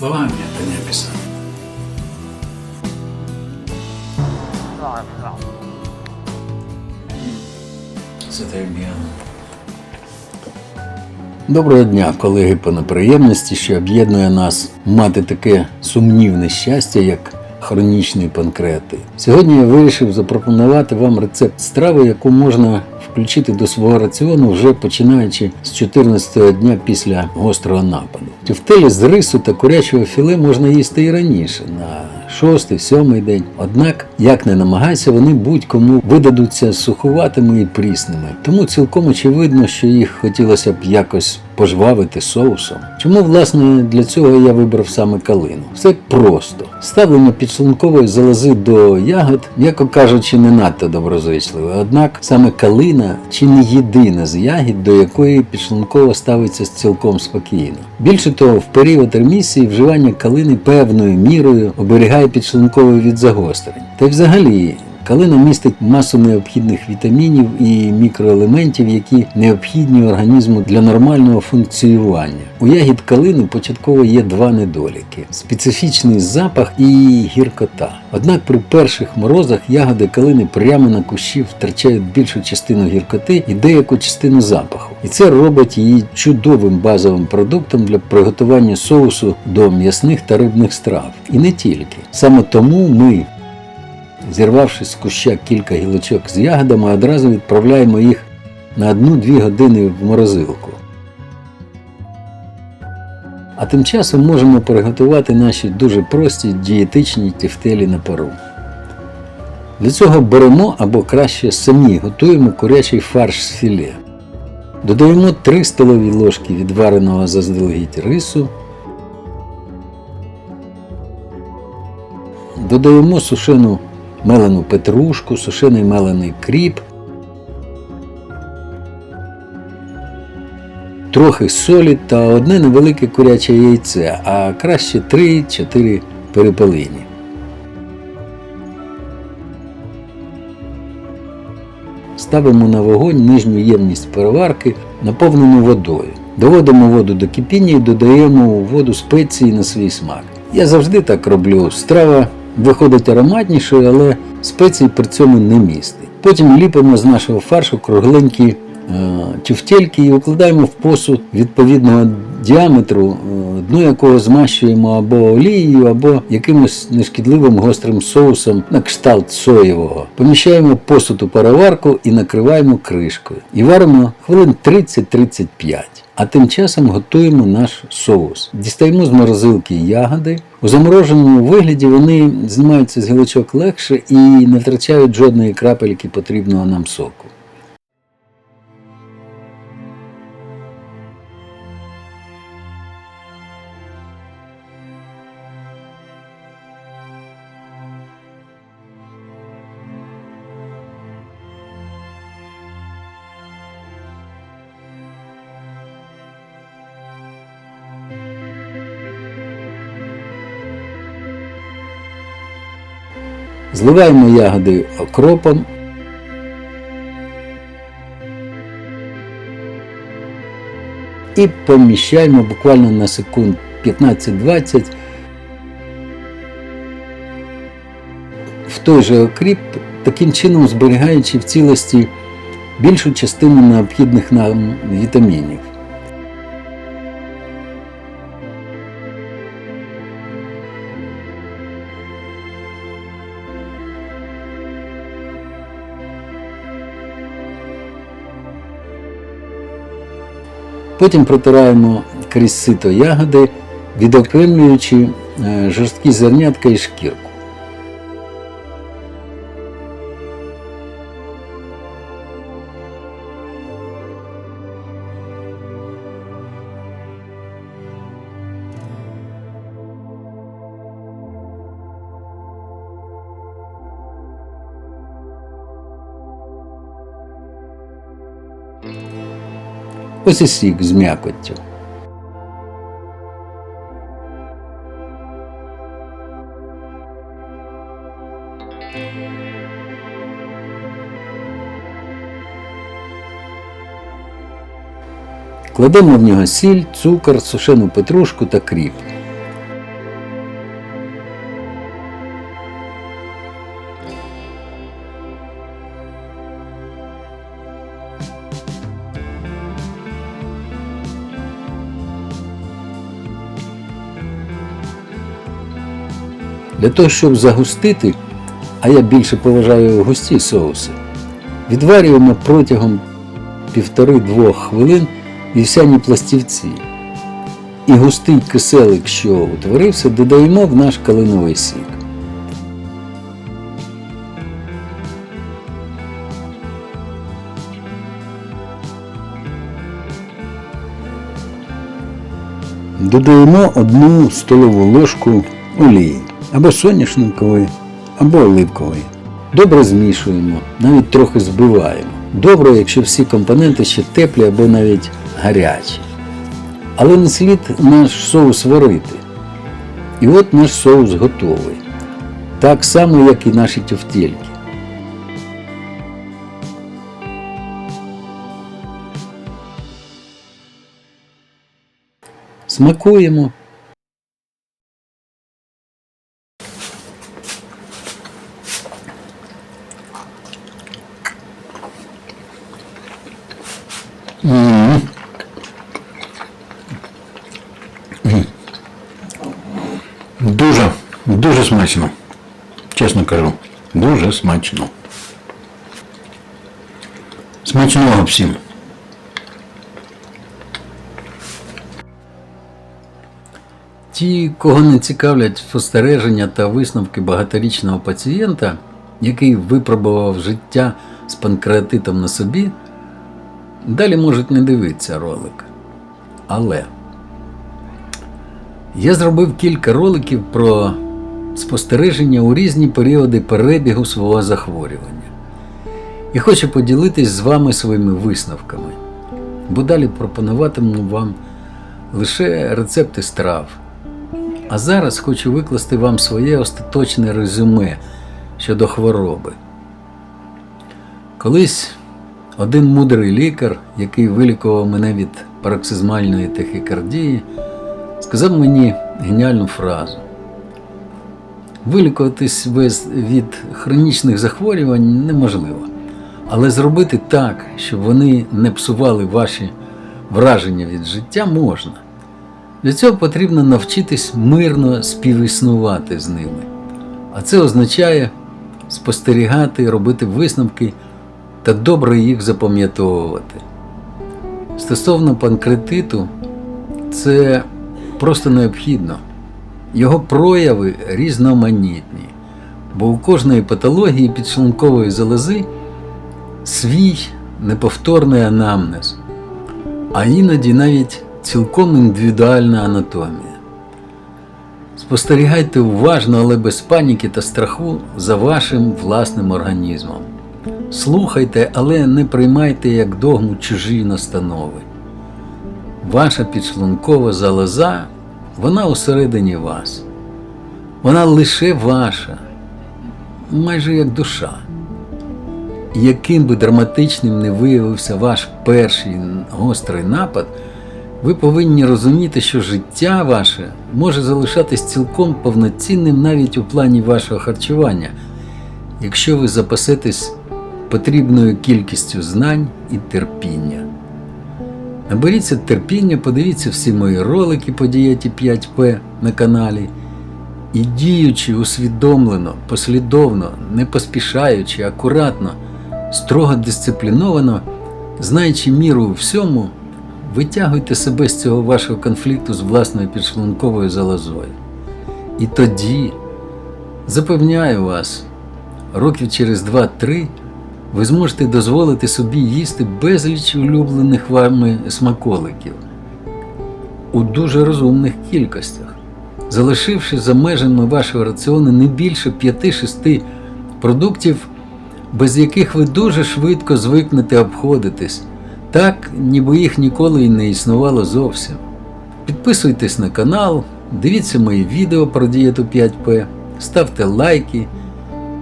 Словами это не описать. С этой объемом. Доброго дня, колеги по неприємності, що об'єднує нас мати таке сумнівне щастя, як хронічний панкреатит. Сьогодні я вирішив запропонувати вам рецепт страви, яку можна включити до свого раціону вже починаючи з 14-го дня після гострого нападу. Тюфтелі з рису та курячого філе можна їсти і раніше, на шостий, сьомий день. Однак, як не намагайся, вони будь-кому видадуться сухуватими і прісними. Тому цілком очевидно, що їх хотілося б якось пожвавити соусом. Чому, власне, для цього я вибрав саме калину? Все просто. Ставлення підшлункової залози до ягод, м'яко кажучи, не надто доброзичливе. Однак саме калина чи не єдина з ягід, до якої підшлункова ставиться цілком спокійно. Більше того, в період ремісії вживання калини певною мірою оберігає підшлунковий від загострень. Та й взагалі. Калина містить масу необхідних вітамінів і мікроелементів, які необхідні організму для нормального функціонування. У ягід калини початково є два недоліки: специфічний запах і гіркота. Однак при перших морозах ягоди калини прямо на кущі втрачають більшу частину гіркоти і деяку частину запаху. І це робить її чудовим базовим продуктом для приготування соусу до м'ясних та рибних страв. І не тільки. Саме тому ми Зірвавши з куща кілька гілочок з ягодами, одразу відправляємо їх на 1-2 години в морозилку. А тим часом можемо приготувати наші дуже прості дієтичні тефтелі на пару. Для цього беремо або краще самі готуємо курячий фарш з філе. Додаємо 3 столові ложки відвареного заздалегідь рису. Додаємо сушену мелену петрушку, сушений мелений кріп, трохи солі та одне невелике куряче яйце, а краще 3-4 перепелині. Ставимо на вогонь нижню ємність переварки, наповнену водою. Доводимо воду до кипіння і додаємо воду спеції на свій смак. Я завжди так роблю. Страва виходить ароматнішою, але спецій при цьому не містить. Потім ліпимо з нашого фаршу кругленькі е, тюфтельки і укладаємо в посуд відповідного діаметру, е, дно якого змащуємо або олією, або якимось нешкідливим гострим соусом на кшталт соєвого. Поміщаємо посуд у пароварку і накриваємо кришкою. І варимо хвилин 30-35. А тим часом готуємо наш соус. Дістаємо з морозилки ягоди. У замороженому вигляді вони знімаються з гілочок легше і не втрачають жодної крапельки потрібного нам соку. Зливаємо ягоди окропом. І поміщаємо буквально на секунд 15-20 в той же окріп, таким чином зберігаючи в цілості більшу частину необхідних нам вітамінів. Потім протираємо крізь сито ягоди, відокремлюючи е, жорсткі зернятка і шкірку. Ось і сік з м'якоттю. Кладемо в нього сіль, цукор, сушену петрушку та кріп. Для того, щоб загустити, а я більше поважаю густі соуси, відварюємо протягом півтори-двох хвилин вівсяні пластівці. І густий киселик, що утворився, додаємо в наш калиновий сік. Додаємо одну столову ложку олії або соняшникової, або оливкової. Добре змішуємо, навіть трохи збиваємо. Добре, якщо всі компоненти ще теплі або навіть гарячі. Але не слід наш соус варити. І от наш соус готовий. Так само, як і наші тюфтельки. Смакуємо. Дуже, дуже смачно. Чесно кажу, дуже смачно. Смачного всім. Ті, кого не цікавлять спостереження та висновки багаторічного пацієнта, який випробував життя з панкреатитом на собі, далі можуть не дивитися ролик. Але я зробив кілька роликів про спостереження у різні періоди перебігу свого захворювання. І хочу поділитись з вами своїми висновками, бо далі пропонуватиму вам лише рецепти страв. А зараз хочу викласти вам своє остаточне резюме щодо хвороби. Колись один мудрий лікар, який вилікував мене від пароксизмальної тахікардії, сказав мені геніальну фразу. Вилікуватись від хронічних захворювань неможливо, але зробити так, щоб вони не псували ваші враження від життя, можна. Для цього потрібно навчитись мирно співіснувати з ними. А це означає спостерігати, робити висновки та добре їх запам'ятовувати. Стосовно панкретиту, це просто необхідно. Його прояви різноманітні, бо у кожної патології підшлункової залози свій неповторний анамнез, а іноді навіть цілком індивідуальна анатомія. Спостерігайте уважно, але без паніки та страху за вашим власним організмом. Слухайте, але не приймайте як догму чужі настанови. Ваша підшлункова залоза, вона усередині вас. Вона лише ваша, майже як душа. Яким би драматичним не виявився ваш перший гострий напад, ви повинні розуміти, що життя ваше може залишатись цілком повноцінним навіть у плані вашого харчування, якщо ви запасетесь потрібною кількістю знань і терпіння. Наберіться терпіння, подивіться всі мої ролики по дієті 5П на каналі. І діючи усвідомлено, послідовно, не поспішаючи, акуратно, строго дисципліновано, знаючи міру у всьому, витягуйте себе з цього вашого конфлікту з власною підшлунковою залозою. І тоді, запевняю вас, років через 2-3 ви зможете дозволити собі їсти безліч улюблених вами смаколиків у дуже розумних кількостях, залишивши за межами вашого раціону не більше 5-6 продуктів, без яких ви дуже швидко звикнете обходитись, так, ніби їх ніколи і не існувало зовсім. Підписуйтесь на канал, дивіться мої відео про дієту 5П, ставте лайки,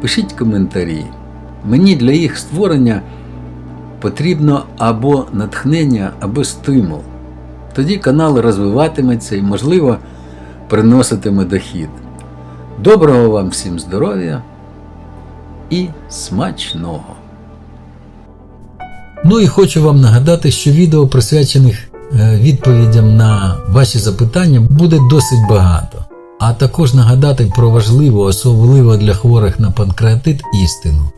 пишіть коментарі. Мені для їх створення потрібно або натхнення, або стимул. Тоді канал розвиватиметься і, можливо, приноситиме дохід. Доброго вам всім здоров'я і смачного! Ну і хочу вам нагадати, що відео, присвячених е, відповідям на ваші запитання, буде досить багато. а також нагадати про важливу, особливо для хворих на панкреатит істину.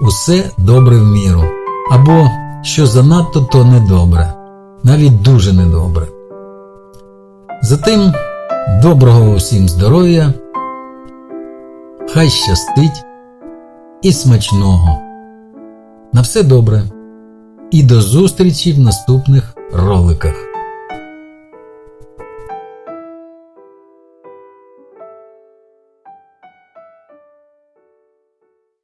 Усе добре в міру, або що занадто, то недобре, навіть дуже недобре. Затим доброго усім здоров'я, хай щастить і смачного. На все добре. І до зустрічі в наступних роликах.